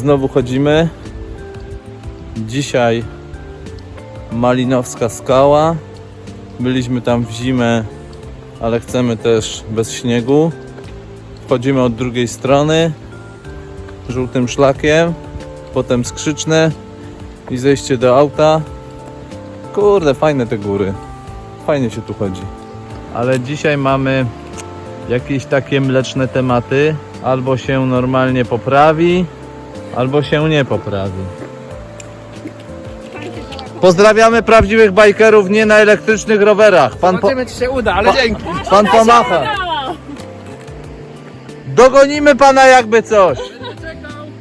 Znowu chodzimy. Dzisiaj Malinowska Skała. Byliśmy tam w zimę, ale chcemy też bez śniegu. Wchodzimy od drugiej strony żółtym szlakiem, potem skrzyczne i zejście do auta. Kurde, fajne te góry. Fajnie się tu chodzi. Ale dzisiaj mamy jakieś takie mleczne tematy. Albo się normalnie poprawi, albo się nie poprawi. Pozdrawiamy prawdziwych bajkerów nie na elektrycznych rowerach. Pan, po, Zobaczymy, czy się uda, ale dzięki. pan pomacha. Dogonimy pana jakby coś.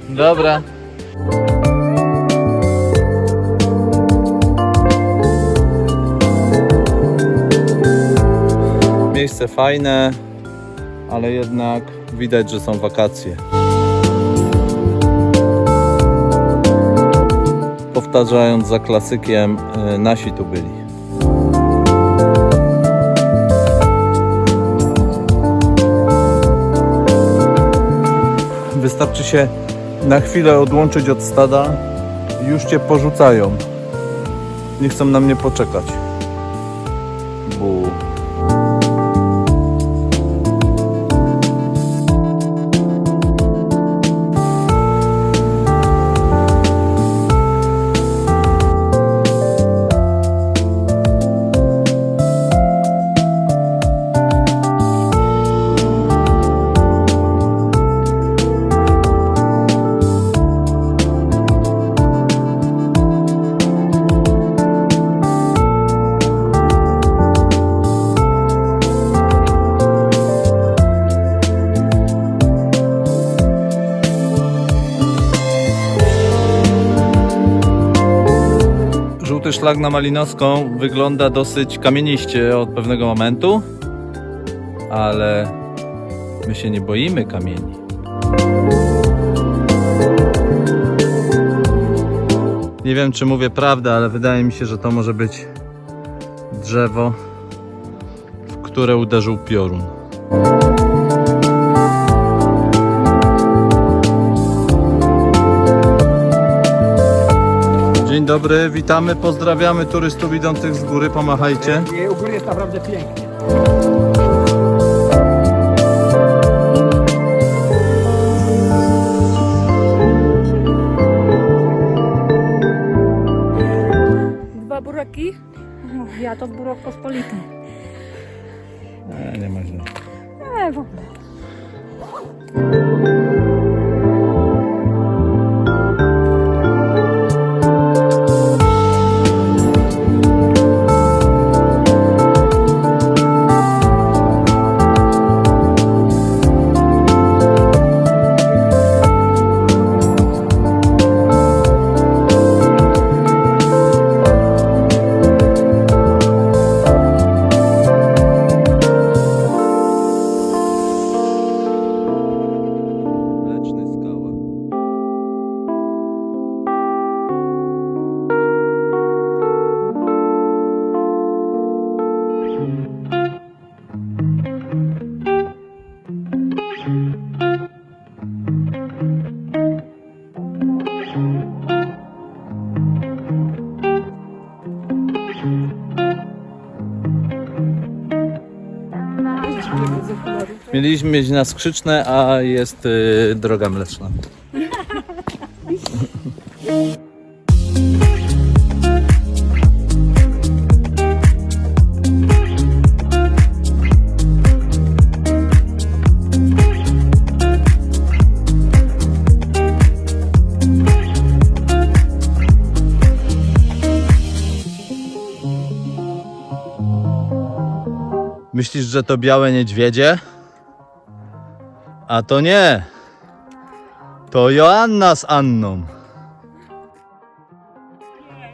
Dobra. Miejsce fajne, ale jednak widać, że są wakacje. Powtarzając za klasykiem, y, nasi tu byli. Wystarczy się na chwilę odłączyć od stada już cię porzucają. Nie chcą na mnie poczekać. Bu. Żółty szlak na Malinowską wygląda dosyć kamieniście od pewnego momentu, ale my się nie boimy kamieni. Nie wiem, czy mówię prawdę, ale wydaje mi się, że to może być drzewo, w które uderzył piorun. Dzień dobry, witamy, pozdrawiamy turystów idących z góry, pomachajcie. Nie, u góry jest naprawdę pięknie. Dwa buraki? Ja to burok pospolity. E, nie ma źle. Mieliśmy mieć na skrzyczne, a jest y, droga mleczna. Myślisz, że to białe niedźwiedzie? A to nie. To Joanna z Anną.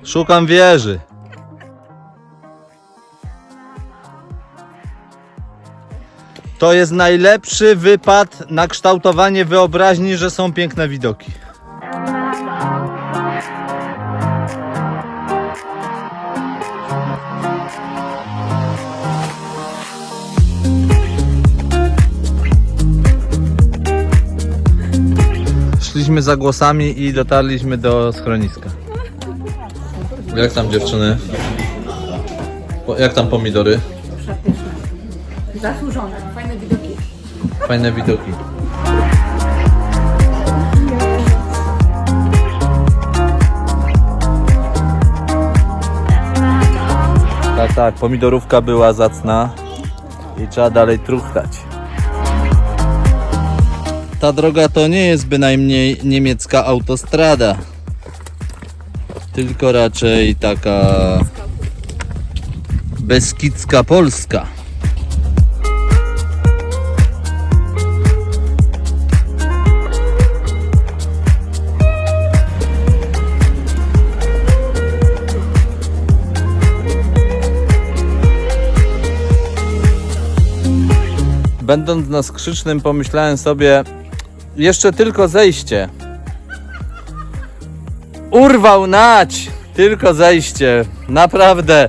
Szukam wieży. To jest najlepszy wypad na kształtowanie wyobraźni, że są piękne widoki. Poszliśmy za głosami i dotarliśmy do schroniska. Jak tam dziewczyny? Po- Jak tam pomidory? Zasłużone, fajne widoki. Fajne widoki. Tak, tak, pomidorówka była zacna i trzeba dalej truchtać. Ta droga to nie jest bynajmniej niemiecka autostrada, tylko raczej taka beskidzka Polska. Będąc na skrzycznym, pomyślałem sobie, jeszcze tylko zejście. Urwał nać! Tylko zejście. Naprawdę.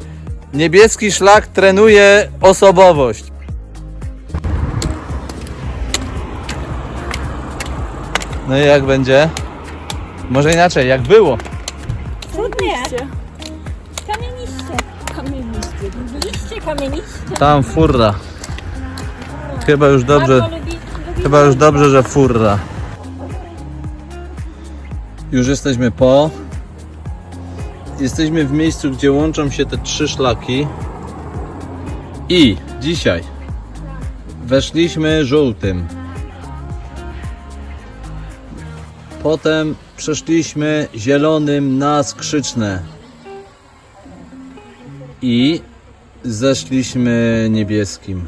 Niebieski szlak trenuje osobowość. No i jak będzie? Może inaczej, jak było? Trudnie. Kamieniście. Kamieniście. Liście, kamieniście. Tam furra. Chyba już dobrze. Chyba już dobrze, że furra. Już jesteśmy po. Jesteśmy w miejscu, gdzie łączą się te trzy szlaki. I dzisiaj weszliśmy żółtym. Potem przeszliśmy zielonym na skrzyczne. I zeszliśmy niebieskim.